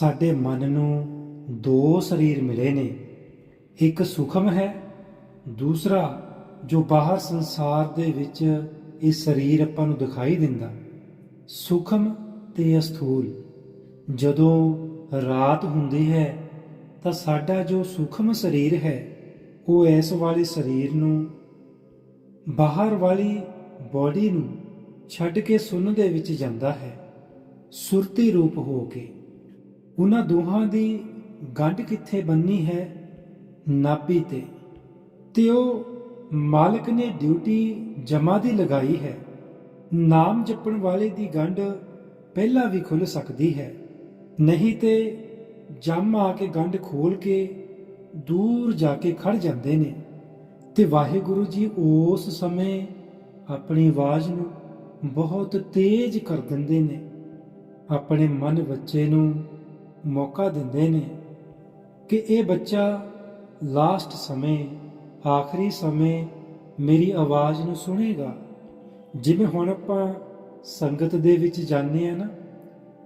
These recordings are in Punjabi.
ਸਾਡੇ ਮਨ ਨੂੰ ਦੋ ਸਰੀਰ ਮਿਲੇ ਨੇ। ਇੱਕ ਸੁਖਮ ਹੈ, ਦੂਸਰਾ ਜੋ ਬਾਹਰ ਸੰਸਾਰ ਦੇ ਵਿੱਚ ਇਹ ਸਰੀਰ ਆਪਾਂ ਨੂੰ ਦਿਖਾਈ ਦਿੰਦਾ। ਸੁਖਮ ਤੇ ਅਸਥੂਲ। ਜਦੋਂ ਰਾਤ ਹੁੰਦੀ ਹੈ, ਤਾਂ ਸਾਡਾ ਜੋ ਸੂਖਮ ਸਰੀਰ ਹੈ, ਉਹ ਇਸ ਵਾਲੇ ਸਰੀਰ ਨੂੰ, ਬਾਹਰ ਵਾਲੀ ਬਾਡੀ ਨੂੰ ਛੱਡ ਕੇ ਸੁੰਨ ਦੇ ਵਿੱਚ ਜਾਂਦਾ ਹੈ, ਸੁਰਤੀ ਰੂਪ ਹੋ ਕੇ। ਉਹਨਾਂ ਦੋਹਾਂ ਦੀ ਗੰਢ ਕਿੱਥੇ ਬੰਨੀ ਹੈ? ਨਾਭੀ ਤੇ। ਤੇ ਉਹ ਮਾਲਕ ਨੇ ਡਿਊਟੀ ਜਮਾ ਦੀ ਲਗਾਈ ਹੈ। ਨਾਮ ਜਪਣ ਵਾਲੇ ਦੀ ਗੰਢ ਪਹਿਲਾਂ ਵੀ ਖੁੱਲ ਸਕਦੀ ਹੈ। ਨਹੀਂ ਤੇ ਜਮ ਆ ਕੇ ਗੰਢ ਖੋਲ ਕੇ ਦੂਰ ਜਾ ਕੇ ਖੜ ਜਾਂਦੇ ਨੇ। ਤੇ ਵਾਹਿਗੁਰੂ ਜੀ ਉਸ ਸਮੇਂ ਆਪਣੀ ਆਵਾਜ਼ ਨੂੰ ਬਹੁਤ ਤੇਜ਼ ਕਰ ਦਿੰਦੇ ਨੇ। ਆਪਣੇ ਮਨ ਬੱਚੇ ਨੂੰ ਮੌਕਾ ਦਿੰਦੇ ਨੇ ਕਿ ਇਹ ਬੱਚਾ ਲਾਸਟ ਸਮੇਂ, ਆਖਰੀ ਸਮੇਂ ਮੇਰੀ ਆਵਾਜ਼ ਨੂੰ ਸੁਣੇਗਾ। ਜਿਵੇਂ ਹੁਣ ਆਪਾਂ ਸੰਗਤ ਦੇ ਵਿੱਚ ਜਾਂਦੇ ਆ ਨਾ,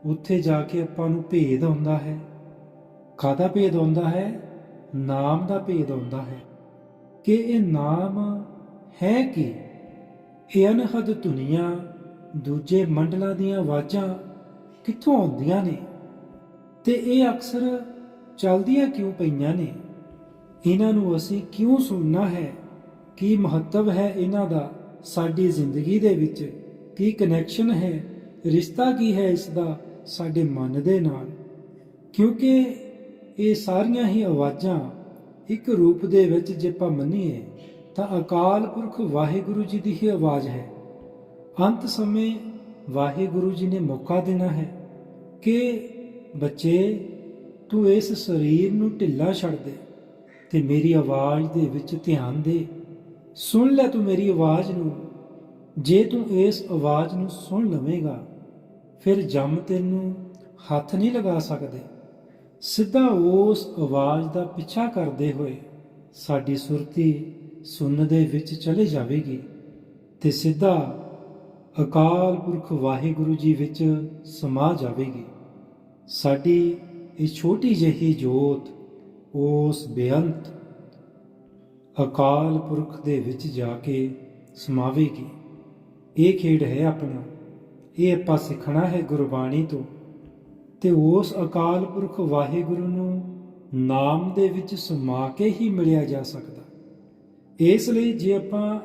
ਉੱਥੇ ਜਾ ਕੇ ਆਪਾਂ ਨੂੰ ਭੇਦ ਹੁੰਦਾ ਹੈ। ਕਾਹਦਾ ਭੇਦ ਹੁੰਦਾ ਹੈ? ਨਾਮ ਦਾ ਭੇਦ ਹੁੰਦਾ ਹੈ। ਕਿ ਇਹ ਨਾਮ ਹੈ ਕਿ? ਇਹ ਅਨਹਦ ਦੁਨੀਆ ਦੂਜੇ ਮੰਡਲਾਂ ਦੀਆਂ ਆਵਾਜ਼ਾਂ ਕਿੱਥੋਂ ਆਉਂਦੀਆਂ ਨੇ? ਤੇ ਇਹ ਅਕਸਰ ਚਲਦੀਆਂ ਕਿਉਂ ਪਈਆਂ ਨੇ? ਇਹਨਾਂ ਨੂੰ ਅਸੀਂ ਕਿਉਂ ਸੁਣਨਾ ਹੈ? ਕੀ ਮਹੱਤਵ ਹੈ ਇਹਨਾਂ ਦਾ? ਸਾਡੀ ਜ਼ਿੰਦਗੀ ਦੇ ਵਿੱਚ ਕੀ ਕਨੈਕਸ਼ਨ ਹੈ? ਰਿਸ਼ਤਾ ਕੀ ਹੈ ਇਸ ਦਾ ਸਾਡੇ ਮਨ ਦੇ ਨਾਲ? ਕਿਉਂਕਿ ਇਹ ਸਾਰੀਆਂ ਹੀ ਆਵਾਜ਼ਾਂ ਇੱਕ ਰੂਪ ਦੇ ਵਿੱਚ ਜੇ ਆਪਾਂ ਮੰਨੀਏ, ਤਾਂ ਅਕਾਲ ਪੁਰਖ ਵਾਹਿਗੁਰੂ ਜੀ ਦੀ ਹੀ ਆਵਾਜ਼ ਹੈ। ਅੰਤ ਸਮੇਂ ਵਾਹਿਗੁਰੂ ਜੀ ਨੇ ਮੌਕਾ ਦੇਣਾ ਹੈ ਕਿ ਬੱਚੇ, ਤੂੰ ਇਸ ਸਰੀਰ ਨੂੰ ਢਿੱਲਾ ਛੱਡ ਦੇ ਤੇ ਮੇਰੀ ਆਵਾਜ਼ ਦੇ ਵਿੱਚ ਧਿਆਨ ਦੇ। ਸੁਣ ਲੈ ਤੂੰ ਮੇਰੀ ਆਵਾਜ਼ ਨੂੰ। ਜੇ ਤੂੰ ਇਸ ਆਵਾਜ਼ ਨੂੰ ਸੁਣ ਲਵੇਂਗਾ, ਫਿਰ ਜੰਮ ਤੈਨੂੰ ਹੱਥ ਨਹੀਂ ਲਗਾ ਸਕਦੇ। ਸਿੱਧਾ ਉਸ ਆਵਾਜ਼ ਦਾ ਪਿੱਛਾ ਕਰਦੇ ਹੋਏ ਸਾਡੀ ਸੁਰਤੀ ਸੁਣਨ ਦੇ ਵਿੱਚ ਚਲੇ ਜਾਵੇਗੀ ਤੇ ਸਿੱਧਾ ਅਕਾਲ ਪੁਰਖ ਵਾਹਿਗੁਰੂ ਜੀ ਵਿੱਚ ਸਮਾ ਜਾਵੇਗੀ। ਸਾਡੀ ਇਹ ਛੋਟੀ ਜਿਹੀ ਜੋਤ ਉਸ ਬੇਅੰਤ ਅਕਾਲ ਪੁਰਖ ਦੇ ਵਿੱਚ ਜਾ ਕੇ ਸਮਾਵੇਗੀ। ਇਹ ਖੇਡ ਹੈ ਆਪਣਾ। ਇਹ ਆਪਾਂ ਸਿੱਖਣਾ ਹੈ ਗੁਰਬਾਣੀ ਤੋਂ। ਤੇ ਉਸ ਅਕਾਲ ਪੁਰਖ ਵਾਹਿਗੁਰੂ ਨੂੰ ਨਾਮ ਦੇ ਵਿੱਚ ਸਮਾ ਕੇ ਹੀ ਮਿਲਿਆ ਜਾ ਸਕਦਾ। ਇਸ ਲਈ ਜੇ ਆਪਾਂ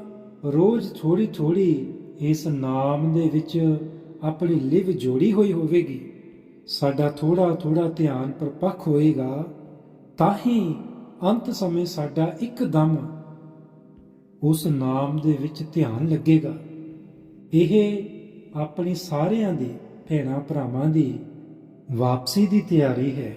ਰੋਜ਼ ਥੋੜੀ ਥੋੜੀ ਇਸ ਨਾਮ ਦੇ ਵਿੱਚ ਆਪਣੀ ਲਿਵ ਜੋੜੀ ਹੋਈ ਹੋਵੇਗੀ ਸਾਡਾ ਥੋੜਾ ਥੋੜਾ ਧਿਆਨ ਪਰਪੱਕ ਹੋਏਗਾ ਤਾਂ ਹੀ ਅੰਤ ਸਮੇਂ ਸਾਡਾ ਇੱਕਦਮ ਉਸ ਨਾਮ ਦੇ ਵਿੱਚ ਧਿਆਨ ਲੱਗੇਗਾ। ਇਹ ਆਪਣੀ ਸਾਰਿਆਂ ਦੀ ਭੈਣਾਂ ਭਰਾਵਾਂ ਦੀ ਵਾਪਸੀ ਦੀ ਤਿਆਰੀ ਹੈ।